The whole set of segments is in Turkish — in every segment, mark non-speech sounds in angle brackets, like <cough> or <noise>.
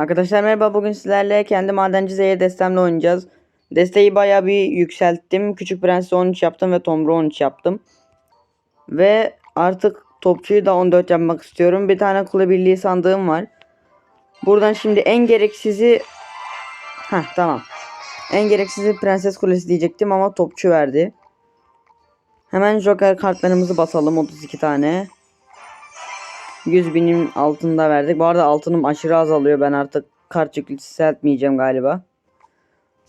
Arkadaşlar merhaba bugün sizlerle kendi madenci zehir destemle oynayacağız. Desteği bayağı bir yükselttim. Küçük Prens'i 13 yaptım ve Tomru 13 yaptım. Ve artık topçuyu da 14 yapmak istiyorum. Bir tane kule birliği sandığım var. Buradan şimdi en gereksizi... Heh tamam. En gereksizi Prenses Kulesi diyecektim ama topçu verdi. Hemen Joker kartlarımızı basalım 32 tane. 100 binin altında verdik. Bu arada altınım aşırı azalıyor. Ben artık kart yükseltmeyeceğim galiba.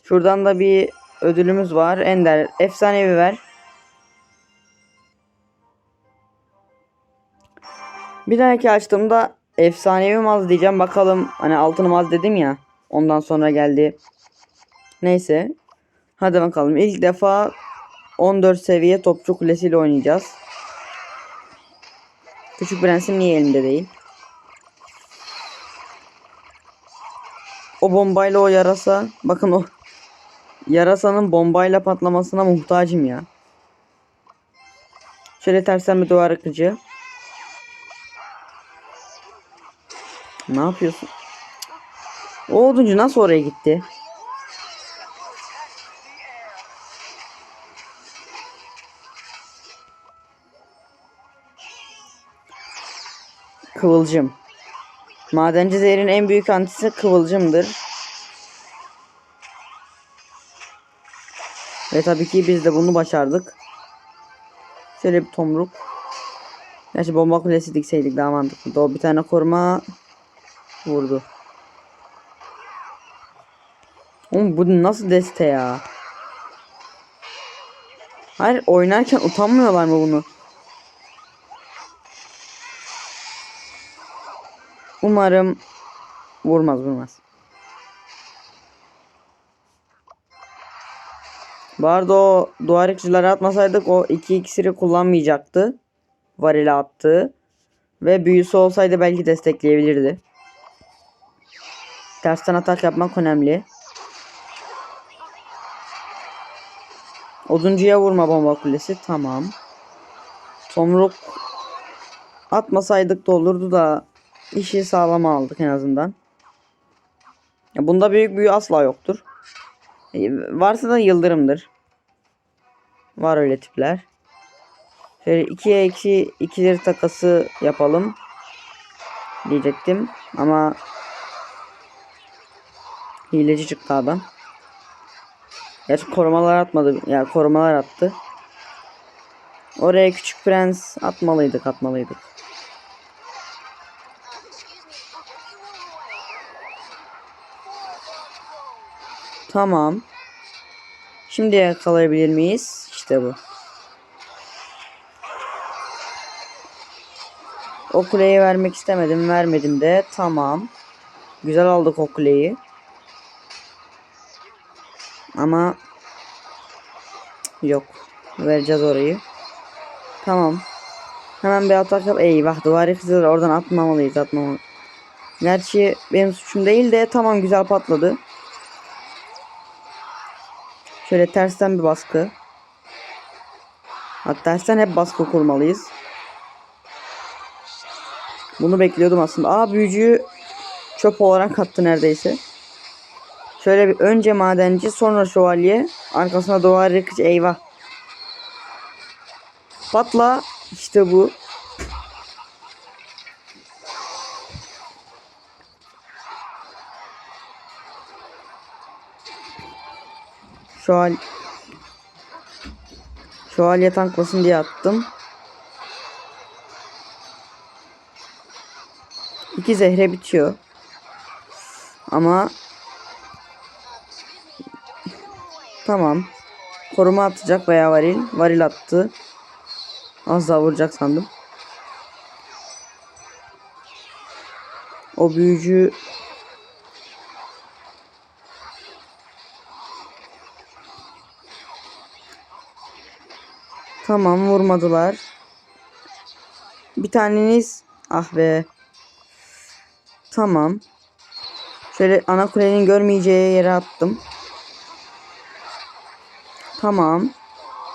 Şuradan da bir ödülümüz var. Ender efsanevi ver. Bir dahaki açtığımda efsanevim az diyeceğim. Bakalım hani altınım az dedim ya. Ondan sonra geldi. Neyse. Hadi bakalım. İlk defa 14 seviye topçu kulesiyle oynayacağız. Küçük prensim niye elimde değil? O bombayla o yarasa. Bakın o yarasanın bombayla patlamasına muhtacım ya. Şöyle tersen bir duvar akıcı. Ne yapıyorsun? O oduncu nasıl oraya gitti? Kıvılcım. Madenci zehrin en büyük antisi kıvılcımdır. Ve tabii ki biz de bunu başardık. Şöyle bir tomruk. Gerçi bomba kulesi dikseydik daha mantıklı. O bir tane koruma vurdu. Oğlum bu nasıl deste ya? Hayır oynarken utanmıyorlar mı bunu? Umarım vurmaz vurmaz. Bu arada o duvar atmasaydık o iki iksiri kullanmayacaktı. Varil attı. Ve büyüsü olsaydı belki destekleyebilirdi. Tersten atak yapmak önemli. Oduncuya vurma bomba kulesi. Tamam. Tomruk atmasaydık da olurdu da işi sağlama aldık en azından. Ya bunda büyük büyü asla yoktur. E, varsa da yıldırımdır. Var öyle tipler. Şöyle 2'ye 2 ikileri takası yapalım. Diyecektim ama hileci çıktı adam. Gerçi korumalar atmadı. Ya yani korumalar attı. Oraya küçük prens atmalıydık atmalıydık. Tamam. Şimdi yakalayabilir miyiz? İşte bu. O kuleyi vermek istemedim. Vermedim de. Tamam. Güzel aldık o kuleyi. Ama yok. Vereceğiz orayı. Tamam. Hemen bir atak yap. Eyvah duvar yıkıcılar oradan atmamalıyız atmamalıyız. Gerçi benim suçum değil de tamam güzel patladı. Şöyle tersten bir baskı. Hatta tersten hep baskı kurmalıyız. Bunu bekliyordum aslında. Aa büyücüyü çöp olarak attı neredeyse. Şöyle bir önce madenci sonra şövalye. Arkasına duvar yıkıcı eyvah. Patla. İşte bu. Şöval Şövalye tanklasın diye attım. İki zehre bitiyor. Ama tamam. Koruma atacak veya varil. Varil attı. Az daha vuracak sandım. O büyücü Tamam vurmadılar. Bir taneniz ah be. Tamam. Şöyle ana kulenin görmeyeceği yere attım. Tamam.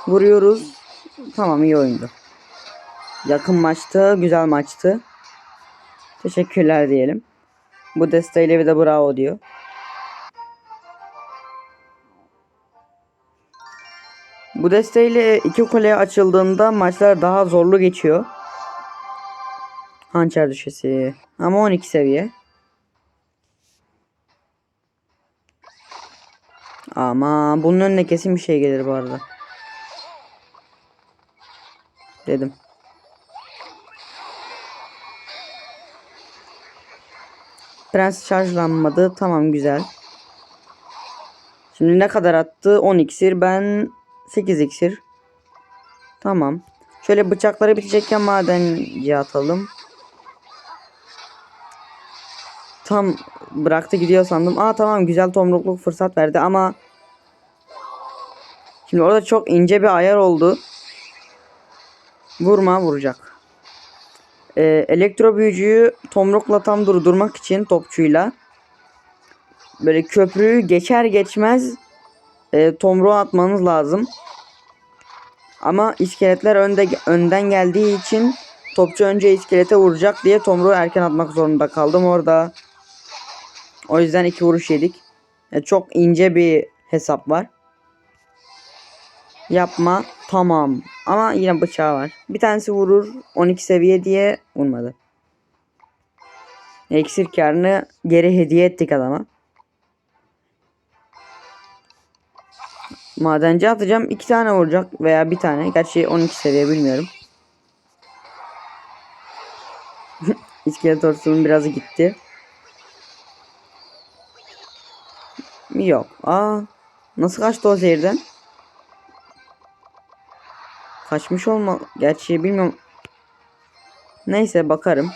Vuruyoruz. Tamam iyi oyundu. Yakın maçtı. Güzel maçtı. Teşekkürler diyelim. Bu desteğiyle bir de bravo diyor. Bu desteğiyle iki kule açıldığında maçlar daha zorlu geçiyor. Hançer düşesi. Ama 12 seviye. Ama bunun önüne kesin bir şey gelir bu arada. Dedim. Prens şarjlanmadı. Tamam güzel. Şimdi ne kadar attı? 10 iksir. Ben 8 iksir. Tamam. Şöyle bıçakları bitecekken madenci atalım. Tam bıraktı gidiyor sandım. Aa tamam güzel tomrukluk fırsat verdi ama Şimdi orada çok ince bir ayar oldu. Vurma vuracak. Ee, elektro büyücüyü tomrukla tam durdurmak için topçuyla böyle köprüyü geçer geçmez e, tomruğu atmanız lazım. Ama iskeletler önde önden geldiği için topçu önce iskelete vuracak diye tomruğu erken atmak zorunda kaldım orada. O yüzden iki vuruş yedik. Ya çok ince bir hesap var. Yapma. Tamam. Ama yine bıçağı var. Bir tanesi vurur. 12 seviye diye vurmadı. İksir karını geri hediye ettik adama. Madenci atacağım. iki tane vuracak veya bir tane. Gerçi 12 seviye bilmiyorum. <laughs> İskelet orsunun birazı gitti. Yok. Aa. Nasıl kaçtı o zehirden? Kaçmış olma. Gerçi bilmiyorum. Neyse bakarım.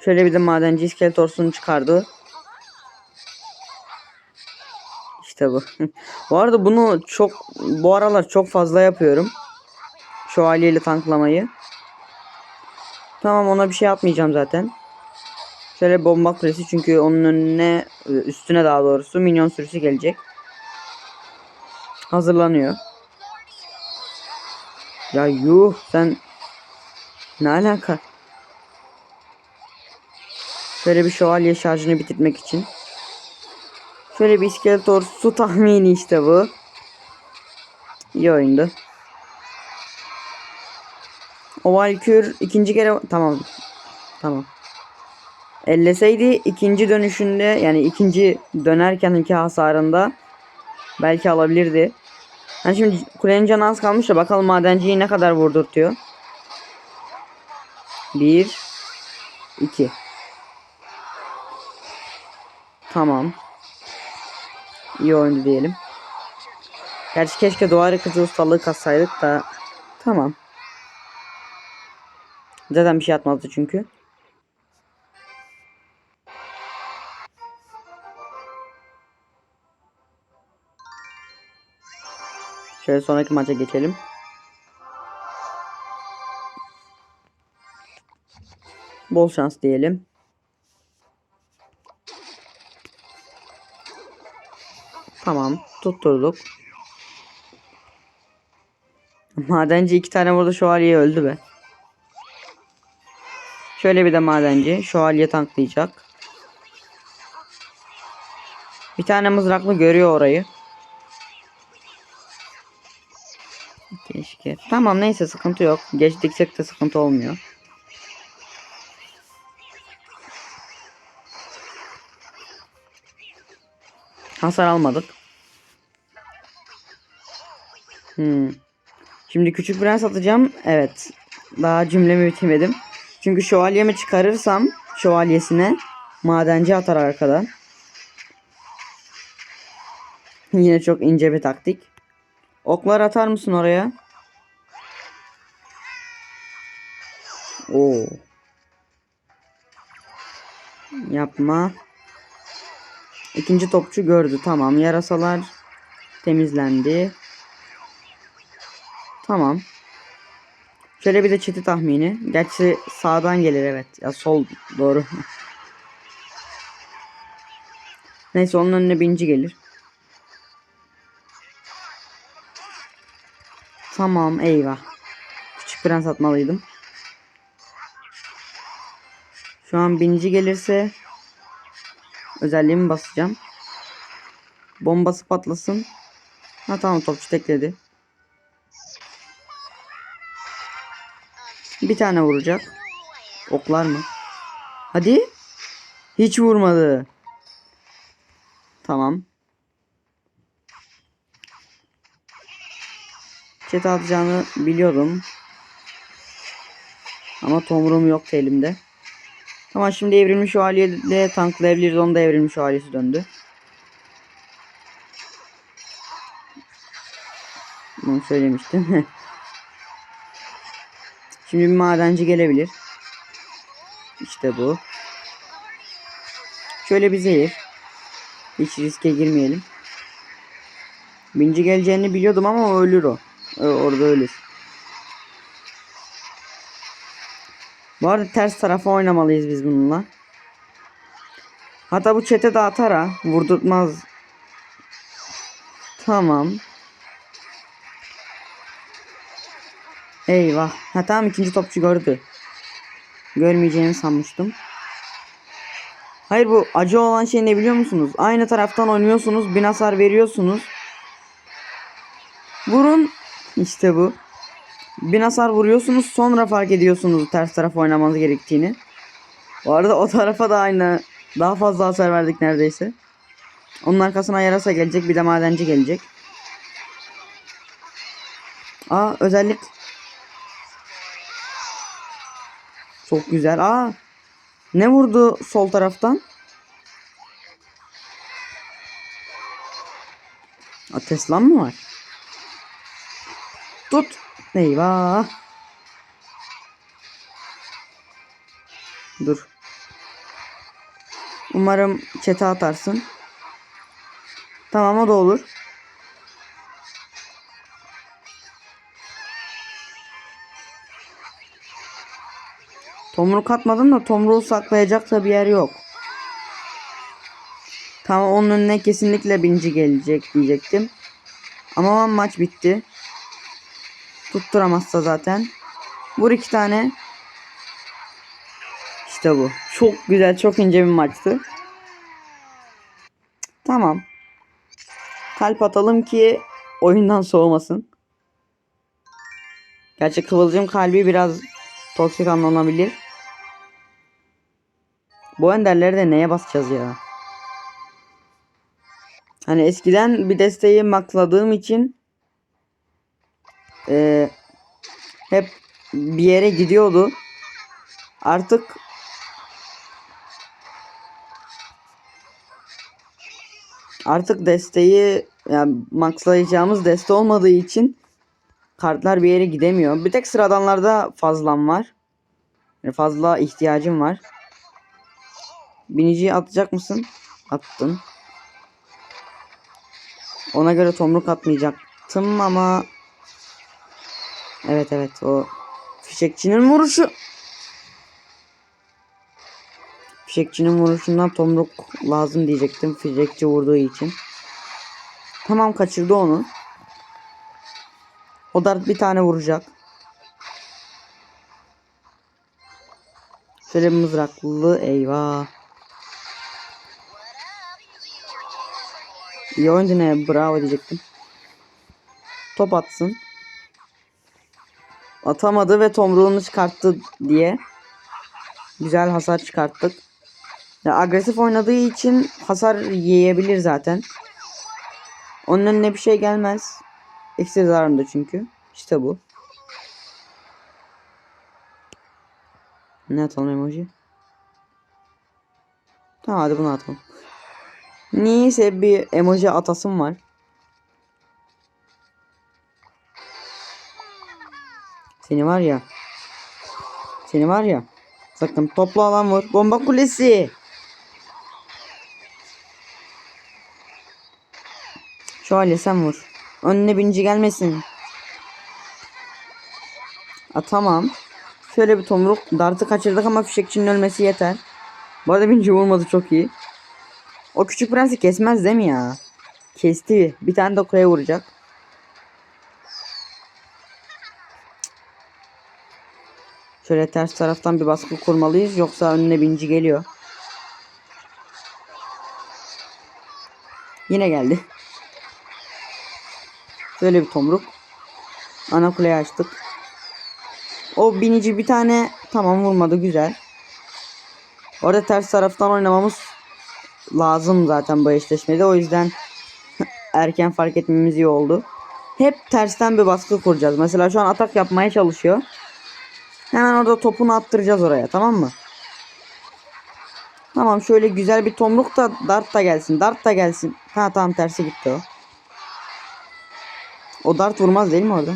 Şöyle bir de madenci iskelet çıkardı. İşte bu. arada bunu çok bu aralar çok fazla yapıyorum. Şövalyeyle tanklamayı. Tamam ona bir şey yapmayacağım zaten. Şöyle bomba kulesi çünkü onun önüne üstüne daha doğrusu minyon sürüsü gelecek. Hazırlanıyor. Ya yuh sen ne alaka? Şöyle bir şövalye şarjını bitirmek için. Şöyle bir iskeletor su <laughs> tahmini işte bu. İyi oyundu. O Valkür ikinci kere tamam. Tamam. Elleseydi ikinci dönüşünde yani ikinci dönerken iki hasarında belki alabilirdi. Yani şimdi kulenin canı az kalmış da bakalım madenciyi ne kadar vurdurtuyor. Bir. iki. Tamam. İyi oyundu diyelim. Gerçi keşke duvar yıkıcı ustalığı katsaydık da. Tamam. Zaten bir şey atmazdı çünkü. Şöyle sonraki maça geçelim. Bol şans diyelim. Tamam. Tutturduk. Madenci iki tane burada şövalye öldü be. Şöyle bir de madenci. Şövalye tanklayacak. Bir tane mızraklı görüyor orayı. Keşke. Tamam neyse sıkıntı yok. Geç diksek de sıkıntı olmuyor. Hasar almadık. Hmm. Şimdi küçük prens atacağım. Evet. Daha cümlemi bitirmedim. Çünkü şövalyemi çıkarırsam şövalyesine madenci atar arkadan. Yine çok ince bir taktik. Oklar atar mısın oraya? Oo. Yapma. İkinci topçu gördü. Tamam. Yarasalar temizlendi. Tamam. Şöyle bir de çiti tahmini. Gerçi sağdan gelir evet. Ya sol doğru. <laughs> Neyse onun önüne binci gelir. Tamam eyvah. Küçük prens atmalıydım. Şu an binici gelirse özelliğimi basacağım. Bombası patlasın. Ha tamam topçu tekledi. Bir tane vuracak. Oklar mı? Hadi. Hiç vurmadı. Tamam. Çete atacağını biliyordum. Ama tomruğum yoktu elimde. Tamam şimdi evrilmiş haliyle tanklayabiliriz. Onu da evrilmiş halisi döndü. Bunu söylemiştim. <laughs> şimdi bir madenci gelebilir. İşte bu. Şöyle bir zehir. Hiç riske girmeyelim. Binci geleceğini biliyordum ama o ölür o. o orada ölür. Bu arada ters tarafa oynamalıyız biz bununla. Hatta bu çete de atar ha. Vurdurtmaz. Tamam. Eyvah. Ha tamam ikinci topçu gördü. Görmeyeceğini sanmıştım. Hayır bu acı olan şey ne biliyor musunuz? Aynı taraftan oynuyorsunuz. Bin hasar veriyorsunuz. Vurun. İşte bu. Bin hasar vuruyorsunuz. Sonra fark ediyorsunuz ters taraf oynamanız gerektiğini. Bu arada o tarafa da aynı. Daha fazla hasar verdik neredeyse. Onun arkasına yarasa gelecek. Bir de madenci gelecek. Aa özellik. Çok güzel. Aa ne vurdu sol taraftan? Aa, Tesla mı var? Tut. Eyvah. Dur. Umarım çete atarsın. Tamam o da olur. Tomruk atmadım da tomruğu saklayacak da bir yer yok. Tamam onun önüne kesinlikle binci gelecek diyecektim. Ama maç bitti. Tutturamazsa zaten. Vur iki tane. İşte bu. Çok güzel, çok ince bir maçtı. Tamam. Kalp atalım ki oyundan soğumasın. Gerçi Kıvılcım kalbi biraz toksik anlanabilir. Bu enderleri de neye basacağız ya? Hani eskiden bir desteği makladığım için eee, hep bir yere gidiyordu. Artık artık desteği yani maxlayacağımız deste olmadığı için kartlar bir yere gidemiyor. Bir tek sıradanlarda fazlam var. Yani fazla ihtiyacım var. Biniciyi atacak mısın? Attın. Ona göre tomruk atmayacaktım ama Evet evet o fişekçinin vuruşu. Fişekçinin vuruşundan tomruk lazım diyecektim. Fişekçi vurduğu için. Tamam kaçırdı onu. O da bir tane vuracak. Şöyle mızraklı eyvah. İyi oyundu ne bravo diyecektim. Top atsın. Atamadı ve tomruğunu çıkarttı diye. Güzel hasar çıkarttık. Ya agresif oynadığı için hasar yiyebilir zaten. Onun önüne bir şey gelmez. Eksi zararında çünkü. İşte bu. Ne atalım emoji? Tamam hadi bunu atalım. Niyeyse bir emoji atasım var. Seni var ya. Seni var ya. Sakın toplu alan vur. Bomba kulesi. Şöyle sen vur. Önüne binci gelmesin. A, tamam. Şöyle bir tomruk. Dartı kaçırdık ama fişekçinin ölmesi yeter. Bu arada binci vurmadı çok iyi. O küçük prensi kesmez değil mi ya? Kesti. Bir tane de kuleye vuracak. Şöyle ters taraftan bir baskı kurmalıyız. Yoksa önüne binci geliyor. Yine geldi. Şöyle bir tomruk. Ana kuleyi açtık. O binici bir tane tamam vurmadı güzel. Orada ters taraftan oynamamız lazım zaten bu eşleşmede. O yüzden <laughs> erken fark etmemiz iyi oldu. Hep tersten bir baskı kuracağız. Mesela şu an atak yapmaya çalışıyor. Hemen orada topunu attıracağız oraya tamam mı? Tamam şöyle güzel bir tomruk da dart da gelsin. Dart da gelsin. Ha tamam tersi gitti o. O dart vurmaz değil mi orada?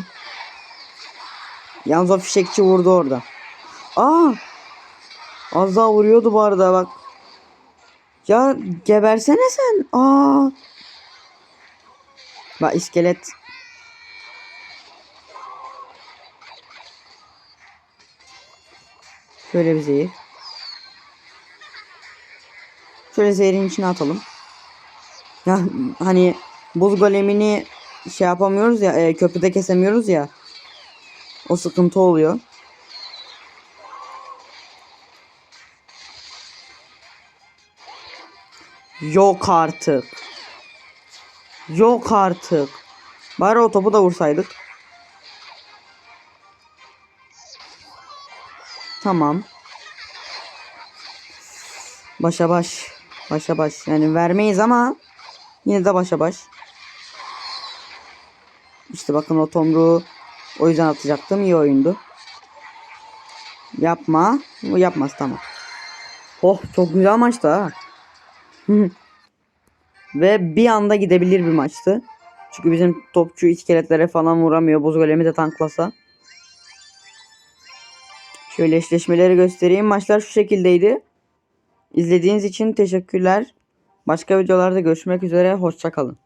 Yalnız o fişekçi vurdu orada. Aa! Az daha vuruyordu bu arada bak. Ya gebersene sen. Aa! Bak iskelet. Şöyle bir zehir. Şöyle zehirin içine atalım. Ya hani buz golemini şey yapamıyoruz ya e, köprüde kesemiyoruz ya. O sıkıntı oluyor. Yok artık. Yok artık. Bari o topu da vursaydık. Tamam. Başa baş. Başa baş. Yani vermeyiz ama yine de başa baş. İşte bakın o tomruğu o yüzden atacaktım. İyi oyundu. Yapma. Bu yapmaz tamam. Oh çok güzel maçtı ha. <laughs> Ve bir anda gidebilir bir maçtı. Çünkü bizim topçu iskeletlere falan vuramıyor. Buz golemi de tanklasa. Şöyle eşleşmeleri göstereyim. Maçlar şu şekildeydi. İzlediğiniz için teşekkürler. Başka videolarda görüşmek üzere. Hoşçakalın.